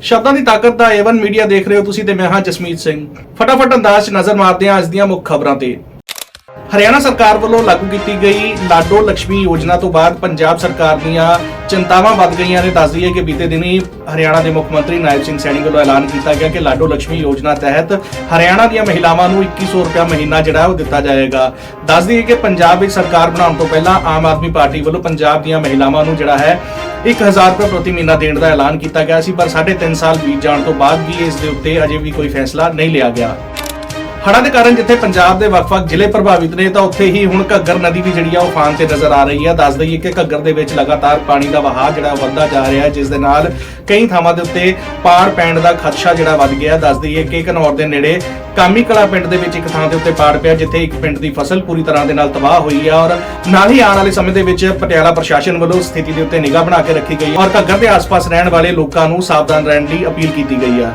ਸ਼ਬਦਾਂ ਦੀ ਤਾਕਤ ਦਾ Avon media ਦੇਖ ਰਹੇ ਹੋ ਤੁਸੀਂ ਤੇ ਮੈਂ ਹਾਂ ਜਸਮੀਤ ਸਿੰਘ। ਫਟਾਫਟ ਅੰਦਾਜ਼ ਨਜ਼ਰ ਮਾਰਦੇ ਹਾਂ ਅੱਜ ਦੀਆਂ ਮੁੱਖ ਖਬਰਾਂ ਤੇ। ਹਰਿਆਣਾ ਸਰਕਾਰ ਵੱਲੋਂ ਲਾਗੂ ਕੀਤੀ ਗਈ ਲਾਡੋ ਲక్ష్ਮੀ ਯੋਜਨਾ ਤੋਂ ਬਾਅਦ ਪੰਜਾਬ ਸਰਕਾਰ ਦੀਆਂ ਚਿੰਤਾਵਾਂ ਵੱਧ ਗਈਆਂ ਨੇ। ਦੱਸ ਦਈਏ ਕਿ ਬੀਤੇ ਦਿਨੀ ਹਰਿਆਣਾ ਦੇ ਮੁੱਖ ਮੰਤਰੀ ਨਾਇਬ ਸਿੰਘ ਸੈਣੀ ਵੱਲੋਂ ਐਲਾਨ ਕੀਤਾ ਗਿਆ ਕਿ ਲਾਡੋ ਲక్ష్ਮੀ ਯੋਜਨਾ ਤਹਿਤ ਹਰਿਆਣਾ ਦੀਆਂ ਮਹਿਲਾਵਾਂ ਨੂੰ 2100 ਰੁਪਏ ਮਹੀਨਾ ਜਿਹੜਾ ਉਹ ਦਿੱਤਾ ਜਾਏਗਾ। ਦੱਸ ਦਈਏ ਕਿ ਪੰਜਾਬ ਵਿੱਚ ਸਰਕਾਰ ਬਣਾਉਣ ਤੋਂ ਪਹਿਲਾਂ ਆਮ ਆਦਮੀ ਪਾਰਟੀ ਵੱਲੋਂ ਪੰਜਾਬ ਦੀਆਂ ਮਹਿਲਾਵਾਂ ਨੂੰ ਜਿਹੜਾ ਹੈ 1000 ਰੁਪਏ ਪ੍ਰਤੀ ਮਹੀਨਾ ਦੇਣ ਦਾ ਐਲਾਨ ਕੀਤਾ ਗਿਆ ਸੀ, ਪਰ 3.5 ਸਾਲ ਬੀਤ ਜਾਣ ਤੋਂ ਬਾਅਦ ਵੀ ਇਸ ਦੇ ਉੱਤੇ ਅਜੇ ਵੀ ਕੋਈ ਫੈਸਲਾ ਨਹੀਂ ਲਿਆ ਗਿਆ। ਹੜ੍ਹਾਂ ਦੇ ਕਾਰਨ ਜਿੱਥੇ ਪੰਜਾਬ ਦੇ ਵੱਖ-ਵੱਖ ਜ਼ਿਲ੍ਹੇ ਪ੍ਰਭਾਵਿਤ ਨੇ, ਤਾਂ ਉੱਥੇ ਹੀ ਹੁਣ ਘੱਗਰ ਨਦੀ ਵੀ ਜਿਹੜੀ ਆ ਉਫਾਨ ਤੇ ਨਜ਼ਰ ਆ ਰਹੀ ਹੈ ਦੱਸ ਦਈਏ ਕਿ ਘੱਗਰ ਦੇ ਵਿੱਚ ਲਗਾਤਾਰ ਪਾਣੀ ਦਾ ਵਹਾਅ ਜਿਹੜਾ ਵੱਧਦਾ ਜਾ ਰਿਹਾ ਹੈ, ਜਿਸ ਦੇ ਨਾਲ ਕਈ ਥਾਵਾਂ ਦੇ ਉੱਤੇ ਪਾੜ ਪੈਣ ਦਾ ਖਦਸ਼ਾ ਜਿਹੜਾ ਵੱਧ ਗਿਆ ਦੱਸ ਦਈਏ ਕਿ ਘਨੌਰ ਦੇ ਨੇੜੇ ਕਾਮੀ ਕਲਾ ਪਿੰਡ ਦੇ ਵਿੱਚ ਇੱਕ ਥਾਂ ਦੇ ਉੱਤੇ ਪਾੜ ਪਿਆ, ਜਿੱਥੇ ਇੱਕ ਪਿੰਡ ਦੀ ਫਸਲ ਪੂਰੀ ਤਰ੍ਹਾਂ ਦੇ ਨਾਲ ਤਬਾਹ ਹੋਈ ਹੈ ਔਰ ਨਾਲ ਹੀ ਆਉਣ ਵਾਲੇ ਸਮੇਂ ਦੇ ਵਿੱਚ ਪਟਿਆਲਾ ਪ੍ਰਸ਼ਾਸਨ ਵੱਲੋਂ ਸਥਿਤੀ ਦੇ ਉੱਤੇ ਨਿਗਾਹ ਬਣਾ ਕੇ ਰੱਖੀ ਗਈ ਹੈ ਔਰ ਘੱਗਰ ਦੇ ਆਸ-ਪਾਸ ਰਹਿਣ ਵਾਲੇ ਲੋਕਾਂ ਨੂੰ ਸਾਵਧਾਨ ਰਹਿਣ ਲਈ ਅਪੀਲ ਕੀਤੀ ਗਈ ਹੈ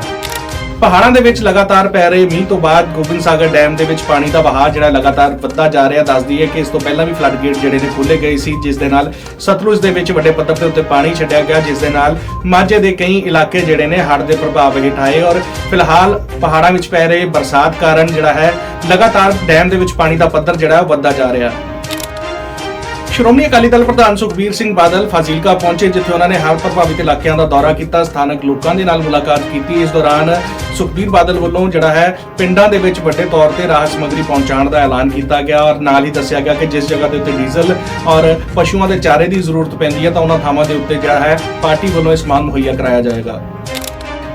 ਪਹਾੜਾਂ ਦੇ ਵਿੱਚ ਲਗਾਤਾਰ ਪੈ ਰਹੇ ਮੀਂਹ ਤੋਂ ਬਾਅਦ ਗੋਬਿੰਦ ਸਾਗਰ ਡੈਮ ਦੇ ਵਿੱਚ ਪਾਣੀ ਦਾ ਵਹਾਅ ਜਿਹੜਾ ਲਗਾਤਾਰ ਵੱਧਦਾ ਜਾ ਰਿਹਾ, ਦੱਸਦੀ ਹੈ ਕਿ ਇਸ ਤੋਂ ਪਹਿਲਾਂ ਵੀ ਫਲੱਡ ਗੇਟ ਜਿਹੜੇ ਨੇ ਖੋਲੇ ਗਏ ਸੀ, ਜਿਸ ਦੇ ਨਾਲ ਸਤਲੁਜ ਦੇ ਵਿੱਚ ਵੱਡੇ ਪੱਧਰ ਦੇ ਉੱਤੇ ਪਾਣੀ ਛੱਡਿਆ ਗਿਆ, ਜਿਸ ਦੇ ਨਾਲ ਮਾਝੇ ਦੇ ਕਈ ਇਲਾਕੇ ਜਿਹੜੇ ਨੇ ਹੜ੍ਹ ਦੇ ਪ੍ਰਭਾਵ ਹੇਠ ਆਏ ਔਰ ਫਿਲਹਾਲ ਪਹਾੜਾਂ ਵਿੱਚ ਪੈ ਰਹੇ ਬਰਸਾਤ ਕਾਰਨ ਜਿਹੜਾ ਹੈ, ਲਗਾਤਾਰ ਡੈਮ ਦੇ ਵਿੱਚ ਪਾਣੀ ਦਾ ਪੱਧਰ ਜਿਹੜਾ ਵੱਧਦਾ ਜਾ ਰਿਹਾ। ਸ਼੍ਰੋਮਣੀ ਅਕਾਲੀ ਦਲ ਪ੍ਰਧਾਨ ਸੁਖਬੀਰ ਸਿੰਘ ਬਾਦਲ ਫਾਜ਼ਿਲਕਾ ਪਹੁੰਚੇ, ਜਿੱਥੇ ਉਹਨਾਂ ਨੇ ਹੜ੍ਹ ਪ੍ਰਭਾਵਿਤ ਇਲਾਕਿਆਂ ਦਾ ਦੌਰਾ ਕੀਤਾ, ਸਥਾਨਕ ਲੋਕਾਂ ਦੇ ਨਾਲ ਮੁਲਾਕਾਤ ਕੀਤੀ। ਇਸ ਦੌਰਾਨ ਸੁਖਬੀਰ ਬਾਦਲ ਵੱਲੋਂ ਜਿਹੜਾ ਹੈ ਪਿੰਡਾਂ ਦੇ ਵਿੱਚ ਵੱਡੇ ਤੌਰ ਤੇ ਰਾਹਤ ਸਮੱਗਰੀ ਪਹੁੰਚਾਉਣ ਦਾ ਐਲਾਨ ਕੀਤਾ ਗਿਆ ਔਰ ਨਾਲ ਹੀ ਦੱਸਿਆ ਗਿਆ ਕਿ ਜਿਸ ਜਗ੍ਹਾ ਦੇ ਉੱਤੇ ਡੀਜ਼ਲ ਔਰ ਪਸ਼ੂਆਂ ਦੇ ਚਾਰੇ ਦੀ ਜ਼ਰੂਰਤ ਪੈਂਦੀ ਹੈ ਤਾਂ ਉਹਨਾਂ ਥਾਵਾਂ ਦੇ ਉੱਤੇ ਜਿਹੜਾ ਹੈ ਪਾਰਟੀ ਵੱਲੋਂ ਇਹ ਸਮਾਨ ਮੁਹੱਈਆ ਕਰਾਇਆ ਜਾਏਗਾ।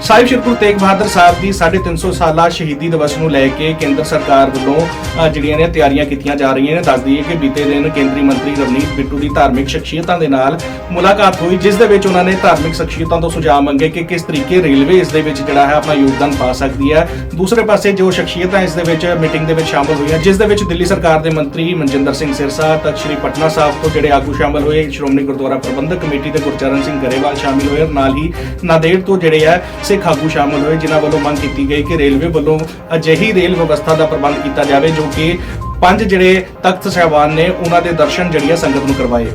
ਸਾਹਿਬ ਸ਼੍ਰੀ ਗੁਰੂ ਤੇਗ ਬਹਾਦਰ ਸਾਹਿਬ ਦੀ 350 ਸਾਲਾ ਸ਼ਹੀਦੀ ਦਿਵਸ ਨੂੰ ਲੈ ਕੇ ਕੇਂਦਰ ਸਰਕਾਰ ਵੱਲੋਂ ਜਿਹੜੀਆਂ ਨੇ ਤਿਆਰੀਆਂ ਕੀਤੀਆਂ ਜਾ ਰਹੀਆਂ ਨੇ ਦੱਸ ਦਈਏ ਕਿ ਬੀਤੇ ਦਿਨ ਕੇਂਦਰੀ ਮੰਤਰੀ ਰਵਨੀਤ ਬਿੱਟੂ ਦੀ ਧਾਰਮਿਕ ਸ਼ਖਸੀਅਤਾਂ ਦੇ ਨਾਲ ਮੁਲਾਕਾਤ ਹੋਈ, ਜਿਸ ਦੇ ਵਿੱਚ ਉਹਨਾਂ ਨੇ ਧਾਰਮਿਕ ਸ਼ਖਸੀਅਤਾਂ ਤੋਂ ਸੁਝਾਅ ਮੰਗੇ ਕਿ ਕਿਸ ਤਰੀਕੇ ਰੇਲਵੇ ਇਸ ਦੇ ਵਿੱਚ ਜਿਹੜਾ ਹੈ ਆਪਣਾ ਯੋਗਦਾਨ ਪਾ ਸਕਦੀ ਹੈ। ਦੂਸਰੇ ਪਾਸੇ ਜੋ ਸ਼ਖਸੀਅਤਾਂ ਇਸ ਦੇ ਵਿੱਚ ਮੀਟਿੰਗ ਦੇ ਵਿੱਚ ਸ਼ਾਮਲ ਹੋਈਆਂ, ਜਿਸ ਦੇ ਵਿੱਚ ਦਿੱਲੀ ਸਰਕਾਰ ਦੇ ਮੰਤਰੀ ਮਨਜਿੰਦਰ ਸਿੰਘ ਸਿਰਸਾ ਤਖਤ ਸ਼੍ਰੀ ਪਟਨਾ ਸਾਹਿਬ ਤੋਂ ਜਿਹੜੇ ਆਗੂ ਸ਼ਾਮਲ ਹੋਏ, ਸ਼੍ਰੋਮਣੀ ਗੁਰਦੁਆਰਾ ਪ੍ਰਬੰਧਕ ਕਮੇਟੀ ਦੇ ਗੁਰਚਰਨ ਸਿੰਘ ਗਰੇਵਾਲ ਸ਼ਾਮਿਲ ਹੋਏ ਔਰ ਨਾਲ ਹੀ ਨਾਦੇੜ ਤੋਂ ਜਿਹੜੇ ਹੈ ਸਿੱਖ ਆਗੂ ਸ਼ਾਮਲ ਹੋਏ, ਜਿਨ੍ਹਾਂ ਵੱਲੋਂ ਮੰਗ ਕੀਤੀ ਗਈ ਕਿ ਰੇਲਵੇ ਵੱਲੋਂ ਅਜਿਹੀ ਰੇਲ ਵਿਵਸਥਾ ਦਾ ਪ੍ਰਬੰਧ ਕੀਤਾ ਜਾਵੇ, ਜੋ ਕਿ ਪੰਜ ਜਿਹੜੇ ਤਖਤ ਸਾਹਿਬਾਨ ਨੇ, ਉਹਨਾਂ ਦੇ ਦਰਸ਼ਨ ਜਿਹੜੀਆਂ ਸੰਗਤ ਨੂੰ ਕਰਵਾਏ।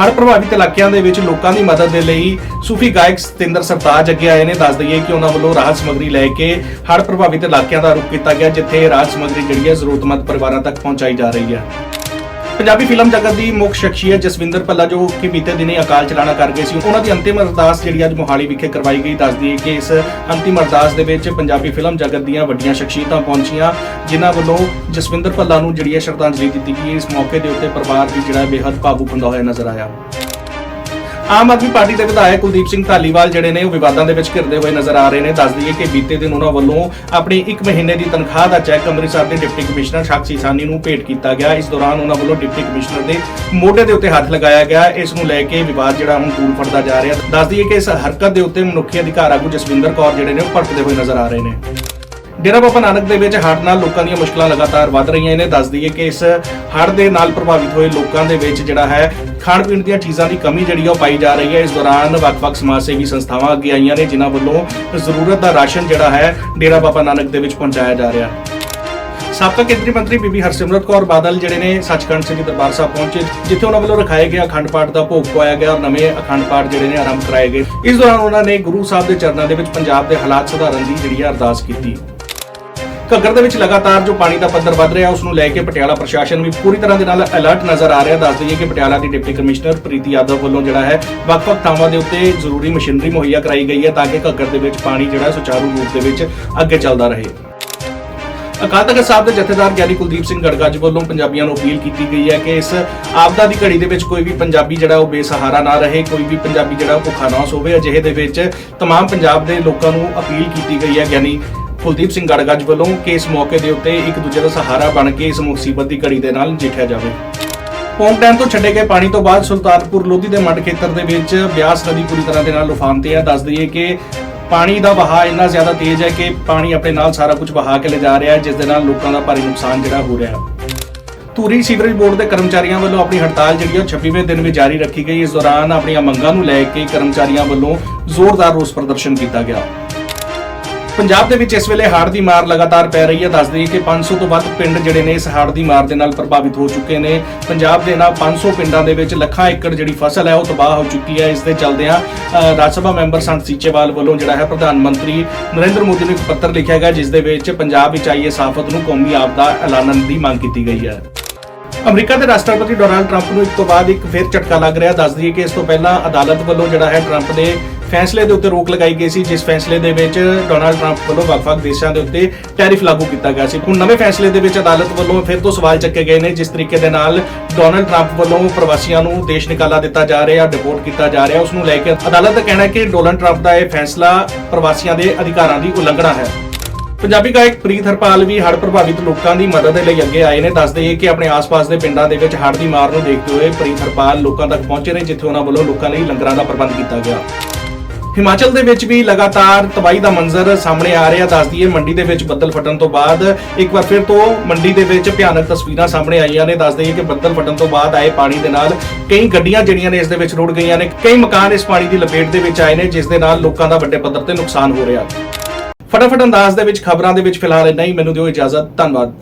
ਹੜ੍ਹ ਪ੍ਰਭਾਵਿਤ ਇਲਾਕਿਆਂ ਦੇ ਵਿੱਚ ਲੋਕਾਂ ਦੀ ਮਦਦ ਦੇ ਲਈ ਸੂਫੀ ਗਾਇਕ ਸਤਿੰਦਰ ਸਰਤਾਜ ਅੱਗੇ ਆਏ ਨੇ, ਦੱਸ ਦਈਏ ਕਿ ਉਹਨਾਂ ਵੱਲੋਂ ਰਾਹਤ ਸਮੱਗਰੀ ਲੈ ਕੇ ਹੜ੍ਹ ਪ੍ਰਭਾਵਿਤ ਇਲਾਕਿਆਂ ਦਾ ਰੁਖ ਕੀਤਾ ਗਿਆ, ਜਿੱਥੇ ਰਾਹਤ ਸਮੱਗਰੀ ਜਿਹੜੀ ਹੈ ਜ਼ਰੂਰਤਮੰਦ ਪਰਿਵਾਰਾਂ ਤੱਕ ਪਹੁੰਚਾਈ ਜਾ ਰਹੀ ਹੈ। ਪੰਜਾਬੀ ਫਿਲਮ ਜਗਤ ਦੀ ਮੁੱਖ ਸ਼ਖਸੀਅਤ ਜਸਵਿੰਦਰ ਭੱਲਾ, ਜੋ ਕਿ ਬੀਤੇ ਦਿਨੀ ਅਕਾਲ ਚਲਾਣਾ ਕਰ ਗਏ ਸੀ। ਉਹਨਾਂ ਦੀ ਅੰਤਿਮ ਅਰਦਾਸ ਜਿਹੜੀ ਅੱਜ ਮੋਹਾਲੀ ਵਿਖੇ ਕਰਵਾਈ ਗਈ, ਦੱਸਦੀ ਹੈ ਕਿ ਇਸ ਅੰਤਿਮ ਅਰਦਾਸ ਦੇ ਵਿੱਚ ਪੰਜਾਬੀ ਫਿਲਮ ਜਗਤ ਦੀਆਂ ਵੱਡੀਆਂ ਸ਼ਖਸੀਅਤਾਂ ਪਹੁੰਚੀਆਂ, ਜਿਨ੍ਹਾਂ ਵੱਲੋਂ ਜਸਵਿੰਦਰ ਭੱਲਾ ਨੂੰ ਜਿਹੜੀ ਹੈ ਸ਼ਰਧਾਂਜਲੀ ਦਿੱਤੀ ਗਈ। ਇਸ ਮੌਕੇ ਦੇ ਉੱਤੇ ਪਰਿਵਾਰ ਵੀ ਜਿਹੜਾ ਹੈ ਬੇहद ਭਾਵੁਕ ਹੁੰਦਾ ਹੋਇਆ ਨਜ਼ਰ ਆਇਆ। ਆਮ ਆਦਮੀ ਪਾਰਟੀ ਦੇ ਵਿਧਾਇਕ ਕੁਲਦੀਪ ਸਿੰਘ ਧਾਲੀਵਾਲ ਜਿਹੜੇ ਨੇ ਉਹ ਵਿਵਾਦਾਂ ਦੇ ਵਿੱਚ ਘਿਰਦੇ ਹੋਏ ਨਜ਼ਰ ਆ ਰਹੇ ਨੇ। ਦੱਸ ਦਈਏ ਕਿ ਬੀਤੇ ਦਿਨ ਉਹਨਾਂ ਵੱਲੋਂ ਆਪਣੀ 1 ਮਹੀਨੇ ਦੀ ਤਨਖਾਹ ਦਾ ਚੈੱਕ ਅੰਮ੍ਰਿਤਸਰ ਦੇ ਡਿਪਟੀ ਕਮਿਸ਼ਨਰ ਸਾਕਸ਼ੀ ਸਾਨੀ ਨੂੰ ਭੇਟ ਕੀਤਾ ਗਿਆ। ਇਸ ਦੌਰਾਨ ਉਹਨਾਂ ਵੱਲੋਂ ਡਿਪਟੀ ਕਮਿਸ਼ਨਰ ਦੇ ਮੋਢੇ ਦੇ ਉੱਤੇ ਹੱਥ ਲਗਾਇਆ ਗਿਆ। ਇਸ ਨੂੰ ਲੈ ਕੇ ਵਿਵਾਦ ਜਿਹੜਾ ਹੁਣ ਤੂਲ ਫੜਦਾ ਜਾ ਰਿਹਾ। ਦੱਸ ਦਈਏ ਕਿ ਇਸ ਹਰਕਤ ਦੇ ਉੱਤੇ ਮਨੁੱਖੀ ਅਧਿਕਾਰ ਆਗੂ ਜਸਵਿੰਦਰ ਕੌਰ ਜਿਹੜੇ ਨੇ ਉਹ ਭੜਕਦੇ ਹੋਏ ਨਜ਼ਰ ਆ ਰਹੇ ਨੇ। ਡੇਰਾ ਬਾਬਾ ਨਾਨਕ ਦੇ ਵਿੱਚ ਹੜ੍ਹ ਨਾਲ ਲੋਕਾਂ ਦੀਆਂ ਮੁਸ਼ਕਲਾਂ ਲਗਾਤਾਰ ਵੱਧ ਰਹੀਆਂ ਨੇ। ਦੱਸ ਦਈਏ ਕਿ ਇਸ ਹੜ੍ਹ ਦੇ ਨਾਲ ਪ੍ਰਭਾਵਿਤ ਹੋਏ ਲੋਕਾਂ ਦੇ ਵਿੱਚ ਜਿਹੜਾ ਹੈ, ਖਾਣ ਪੀਣ ਦੀਆਂ ਚੀਜ਼ਾਂ ਦੀ ਕਮੀ ਜਿਹੜੀ ਆ ਉਹ ਪਾਈ ਜਾ ਰਹੀ ਹੈ। ਇਸ ਦੌਰਾਨ ਵੱਖ-ਵੱਖ ਸਮਾਜ ਸੇਵੀ ਸੰਸਥਾਵਾਂ ਅੱਗੇ ਆਈਆਂ ਨੇ, ਜਿਨ੍ਹਾਂ ਵੱਲੋਂ ਜ਼ਰੂਰਤ ਦਾ ਰਾਸ਼ਨ ਜਿਹੜਾ ਹੈ, ਡੇਰਾ ਬਾਬਾ ਨਾਨਕ ਦੇ ਵਿੱਚ ਪਹੁੰਚਾਇਆ ਜਾ ਰਿਹਾ। ਸਾਬਕਾ ਕੇਂਦਰੀ ਮੰਤਰੀ ਬੀਬੀ ਹਰਸਿਮਰਤ ਕੌਰ ਬਾਦਲ ਜਿਹੜੇ ਨੇ, ਸੱਚਖੰਡ ਸ੍ਰੀ ਦਰਬਾਰ ਸਾਹਿਬ ਪਹੁੰਚੇ, ਜਿੱਥੇ ਉਹਨਾਂ ਵੱਲੋਂ ਰਖਾਏ ਗਿਆ ਅਖੰਡ ਪਾਠ ਦਾ ਭੋਗ ਪਵਾਇਆ ਗਿਆ ਔਰ ਨਵੇਂ ਅਖੰਡ ਪਾਠ ਜਿਹੜੇ ਨੇ ਆਰੰਭ ਕਰਾਏ ਗਏ। ਇਸ ਦੌਰਾਨ ਉਹਨਾਂ ਨੇ ਗੁਰੂ ਸਾਹਿਬ ਦੇ ਚਰਨਾਂ ਦੇ ਵਿੱਚ ਪੰਜਾਬ ਦੇ ਹਾਲਾਤ ਸੁਧਾਰਨ ਦੀ ਜਿਹੜੀ ਆ ਅਰਦਾਸ ਕੀਤੀ। ਘੱਗਰ ਦੇ ਵਿੱਚ ਲਗਾਤਾਰ ਜੋ ਪਾਣੀ ਦਾ ਪੱਧਰ ਵੱਧ ਰਿਹਾ ਉਸ ਨੂੰ ਲੈ ਕੇ ਪਟਿਆਲਾ ਪ੍ਰਸ਼ਾਸਨ ਵੀ ਪੂਰੀ ਤਰ੍ਹਾਂ ਦੇ ਨਾਲ ਅਲਰਟ ਨਜ਼ਰ ਆ ਰਿਹਾ। ਦੱਸ ਦਈਏ ਕਿ ਪਟਿਆਲਾ ਦੀ ਡਿਪਟੀ ਕਮਿਸ਼ਨਰ ਪ੍ਰੀਤੀ ਯਾਦਵ ਵੱਲੋਂ ਜਿਹੜਾ ਹੈ, ਵੱਖ-ਵੱਖ ਥਾਵਾਂ ਦੇ ਉੱਤੇ ਜ਼ਰੂਰੀ ਮਸ਼ੀਨਰੀ ਮੁਹੱਈਆ ਕਰਾਈ ਗਈ ਹੈ ਤਾਂ ਕਿ ਘੱਗਰ ਦੇ ਵਿੱਚ ਪਾਣੀ ਜਿਹੜਾ ਸੁਚਾਰੂ ਰੂਪ ਦੇ ਵਿੱਚ ਅੱਗੇ ਚੱਲਦਾ ਰਹੇ। ਅਕਾਲ ਤਖਤ ਸਾਹਿਬ ਦੇ ਜਥੇਦਾਰ ਗਿਆਨੀ ਕੁਲਦੀਪ ਸਿੰਘ ਗੜਗੱਜ ਵੱਲੋਂ ਪੰਜਾਬੀਆਂ ਨੂੰ ਅਪੀਲ ਕੀਤੀ ਗਈ ਹੈ ਕਿ ਇਸ ਆਪਦਾ ਦੀ ਘੜੀ ਦੇ ਵਿੱਚ ਕੋਈ ਵੀ ਪੰਜਾਬੀ ਜਿਹੜਾ ਉਹ ਬੇਸਹਾਰਾ ਨਾ ਰਹੇ, ਕੋਈ ਵੀ ਪੰਜਾਬੀ ਜਿਹੜਾ ਉਹ ਭੁੱਖਾ ਨਾ ਸੋਵੇ। ਅਜਿਹੇ ਦੇ ਵਿੱਚ ਤਮਾਮ ਪੰਜਾਬ ਦੇ ਲੋਕਾਂ ਨੂੰ ਅਪੀਲ ਕੀਤੀ ਗਈ ਹੈ ਗਿਆਨੀ ਕੁਲਦੀਪ ਸਿੰਘ ਗੜਗੱਜ ਵੱਲੋਂ ਕਿ ਇਸ ਮੌਕੇ ਦੇ ਉੱਤੇ ਇੱਕ ਦੂਜੇ ਦਾ ਸਹਾਰਾ ਬਣ ਕੇ ਇਸ ਮੁਸੀਬਤ ਦੀ ਘੜੀ ਦੇ ਨਾਲ ਨਜਿੱਠਿਆ ਜਾਵੇ। ਪੌਂਗ ਡੈਮ ਤੋਂ ਛੱਡੇ ਗਏ ਪਾਣੀ ਤੋਂ ਬਾਅਦ ਸੁਲਤਾਨਪੁਰ ਲੋਧੀ ਦੇ ਮੱਡ ਖੇਤਰ ਦੇ ਵਿੱਚ ਬਿਆਸ ਨਦੀ ਪੂਰੀ ਤਰ੍ਹਾਂ ਦੇ ਨਾਲ ਉਫਾਨ ਤੇ ਹੈ ਦੱਸ ਦਈਏ ਕਿ ਪਾਣੀ ਦਾ ਵਹਾਅ ਇੰਨਾ ਜ਼ਿਆਦਾ ਤੇਜ਼ ਹੈ ਕਿ ਪਾਣੀ ਆਪਣੇ ਨਾਲ ਸਾਰਾ ਕੁਝ ਵਹਾ ਕੇ ਲੈ ਜਾ ਰਿਹਾ ਹੈ, ਜਿਸ ਦੇ ਨਾਲ ਲੋਕਾਂ ਦਾ ਭਾਰੀ ਨੁਕਸਾਨ ਜਿਹੜਾ ਹੋ ਰਿਹਾ ਹੈ। ਧੂਰੀ ਸੀਵਰੇਜ ਬੋਰਡ ਦੇ ਕਰਮਚਾਰੀਆਂ ਵੱਲੋਂ ਆਪਣੀ ਹੜਤਾਲ ਜਿਹੜੀ ਉਹ 26ਵੇਂ ਦਿਨ ਵੀ ਜਾਰੀ ਰੱਖੀ ਗਈ। ਇਸ ਦੌਰਾਨ ਆਪਣੀਆਂ ਮੰਗਾਂ ਨੂੰ ਲੈ ਕੇ ਕਰਮਚਾਰੀਆਂ ਵੱਲੋਂ ਜ਼ੋਰਦਾਰ ਰੋਸ ਪ੍ਰਦਰਸ਼ਨ ਕੀਤਾ ਗਿਆ। ਪੰਜਾਬ ਦੇ ਵਿੱਚ ਇਸ ਵੇਲੇ ਹੜ੍ਹ ਦੀ ਮਾਰ ਲਗਾਤਾਰ ਪੈ ਰਹੀ ਹੈ। ਦੱਸ ਦਈਏ ਕਿ 500 ਤੋਂ ਵੱਧ ਪਿੰਡ ਜਿਹੜੇ ਨੇ ਇਸ ਹੜ੍ਹ ਦੀ ਮਾਰ ਦੇ ਨਾਲ ਪ੍ਰਭਾਵਿਤ ਹੋ ਚੁੱਕੇ ਨੇ। ਪੰਜਾਬ ਦੇ ਨਾਲ 500 ਪਿੰਡਾਂ ਦੇ ਵਿੱਚ ਲੱਖਾਂ ਏਕੜ ਜਿਹੜੀ ਫਸਲ ਹੈ ਉਹ ਤਬਾਹ ਹੋ ਚੁੱਕੀ ਹੈ। ਇਸ ਦੇ ਚੱਲਦਿਆਂ ਰਾਜ ਸਭਾ ਮੈਂਬਰ ਸੰਤ ਸੀਚੇਵਾਲ ਵੱਲੋਂ ਜਿਹੜਾ ਹੈ ਪ੍ਰਧਾਨ ਮੰਤਰੀ ਨਰਿੰਦਰ ਮੋਦੀ ਨੂੰ ਇੱਕ ਪੱਤਰ ਲਿਖਿਆ ਗਿਆ, ਜਿਸ ਦੇ ਵਿੱਚ ਪੰਜਾਬ ਵਿੱਚ ਆਈ ਇਸ ਆਫਤ ਨੂੰ ਕੌਮੀ ਆਪਦਾ ਐਲਾਨਣ ਦੀ ਮੰਗ ਕੀਤੀ ਗਈ ਹੈ। ਅਮਰੀਕਾ ਦੇ ਰਾਸ਼ਟਰਪਤੀ ਡੋਨਾਲਡ ਟਰੰਪ ਨੂੰ ਇੱਕ ਤੋਂ ਬਾਅਦ ਇੱਕ ਫਿਰ ਝਟਕਾ ਲੱਗ ਰਿਹਾ। ਦੱਸ ਦਈਏ ਕਿ ਇਸ ਤੋਂ ਪਹਿਲਾਂ ਅਦਾਲਤ ਵੱਲੋਂ ਜਿਹੜਾ ਹੈ ਟਰੰਪ ਦੇ ਫੈਸਲੇ ਦੇ ਉੱਤੇ ਰੋਕ ਲਗਾਈ ਗਈ ਸੀ, ਜਿਸ ਫੈਸਲੇ ਦੇ ਵਿੱਚ ਡੋਨਾਲਡ ਟਰੰਪ ਵੱਲੋਂ ਵੱਖ-ਵੱਖ ਦੇਸ਼ਾਂ ਦੇ ਉੱਤੇ ਟੈਰਿਫ ਲਾਗੂ ਕੀਤਾ ਗਿਆ ਸੀ। ਹੁਣ ਨਵੇਂ ਫੈਸਲੇ ਦੇ ਵਿੱਚ ਅਦਾਲਤ ਵੱਲੋਂ ਫਿਰ ਤੋਂ ਸਵਾਲ ਚੱਕੇ ਗਏ ਨੇ, ਜਿਸ ਤਰੀਕੇ ਦੇ ਨਾਲ ਡੋਨਾਲਡ ਟਰੰਪ ਵੱਲੋਂ ਪ੍ਰਵਾਸੀਆਂ ਨੂੰ ਦੇਸ਼ ਨਿਕਾਲਾ ਦਿੱਤਾ ਜਾ ਰਿਹਾ ਡਿਪੋਰਟ ਕੀਤਾ ਜਾ ਰਿਹਾ। ਉਸ ਨੂੰ ਲੈ ਕੇ ਅਦਾਲਤ ਦਾ ਕਹਿਣਾ ਹੈ ਕਿ ਡੋਨਾਲਡ ਟਰੰਪ ਦਾ ਇਹ ਫੈਸਲਾ ਪ੍ਰਵਾਸੀਆਂ ਦੇ ਅਧਿਕਾਰਾਂ ਦੀ ਉਲੰਘਣਾ ਹੈ। ਪੰਜਾਬੀ ਗਾਇਕ ਪ੍ਰੀਤ ਹਰਪਾਲ ਵੀ ਹੜ੍ਹ ਪ੍ਰਭਾਵਿਤ ਲੋਕਾਂ ਦੀ ਮਦਦ ਦੇ ਲਈ ਅੱਗੇ ਆਏ ਨੇ। ਦੱਸਦੇ ਕਿ ਆਪਣੇ ਆਸ-ਪਾਸ ਦੇ ਪਿੰਡਾਂ ਦੇ ਵਿੱਚ ਹੜ੍ਹ ਦੀ ਮਾਰ ਨੂੰ ਦੇਖਦੇ ਹੋਏ ਪ੍ਰੀਤ ਹਰਪਾਲ ਲੋਕਾਂ ਤੱਕ ਪਹੁੰਚੇ ਨੇ, ਜਿੱਥੇ ਉਹਨਾਂ ਵੱਲੋਂ ਲੋਕਾਂ ਲਈ ਲੰਗਰਾਂ ਦਾ ਪ੍ਰਬੰਧ ਕੀਤਾ ਗਿਆ। ਹਿਮਾਚਲ ਦੇ ਵਿੱਚ ਵੀ ਲਗਾਤਾਰ ਤਬਾਹੀ ਦਾ ਮੰਜ਼ਰ ਸਾਹਮਣੇ ਆ ਰਿਹਾ ਦੱਸਦੀ ਹੈ ਮੰਡੀ ਦੇ ਵਿੱਚ ਬੱਦਲ ਫਟਣ ਤੋਂ ਬਾਅਦ। ਇੱਕ ਵਾਰ ਫਿਰ ਤੋਂ ਮੰਡੀ ਦੇ ਵਿੱਚ ਭਿਆਨਕ ਤਸਵੀਰਾਂ ਸਾਹਮਣੇ ਆਈਆਂ ਨੇ, ਦੱਸ ਦੱਸਦੇ ਕਿ ਬੱਦਲ ਫਟਣ ਤੋਂ ਬਾਅਦ ਆਏ ਪਾਣੀ ਦੇ ਨਾਲ ਕਈ ਗੱਡੀਆਂ ਜਿਹੜੀਆਂ ਨੇ ਇਸ ਦੇ ਵਿੱਚ ਰੁੜ ਗਈਆਂ ਨੇ, ਕਈ ਮਕਾਨ ਇਸ ਪਾਣੀ ਦੀ ਲਪੇਟ ਦੇ ਵਿੱਚ ਆਏ ਨੇ, ਜਿਸ ਦੇ ਨਾਲ ਲੋਕਾਂ ਦਾ ਵੱਡੇ ਪੱਧਰ ਤੇ ਨੁਕਸਾਨ ਹੋ ਰਿਹਾ। ਫਟਾਫਟ ਅੰਦਾਜ਼ ਦੇ ਵਿੱਚ ਖਬਰਾਂ ਦੇ ਵਿੱਚ ਫਿਲਹਾਲ ਇੰਨਾ ਹੀ, ਮੈਨੂੰ ਦਿਓ ਇਜਾਜ਼ਤ, ਧੰਨਵਾਦ।